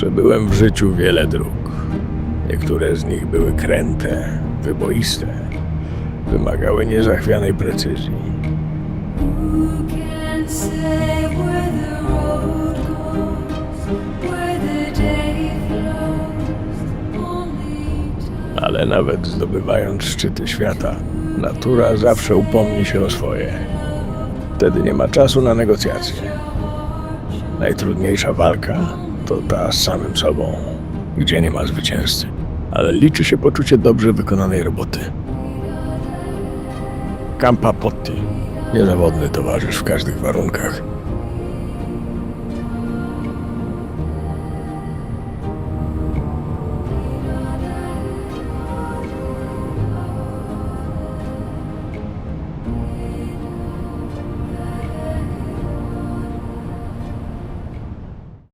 Przebyłem w życiu wiele dróg. Niektóre z nich były kręte, wyboiste. Wymagały niezachwianej precyzji. Ale nawet zdobywając szczyty świata, natura zawsze upomni się o swoje. Wtedy nie ma czasu na negocjacje. Najtrudniejsza walka ta z samym sobą, gdzie nie ma zwycięzcy. Ale liczy się poczucie dobrze wykonanej roboty. Campa Potti. Niezawodny towarzysz w każdych warunkach.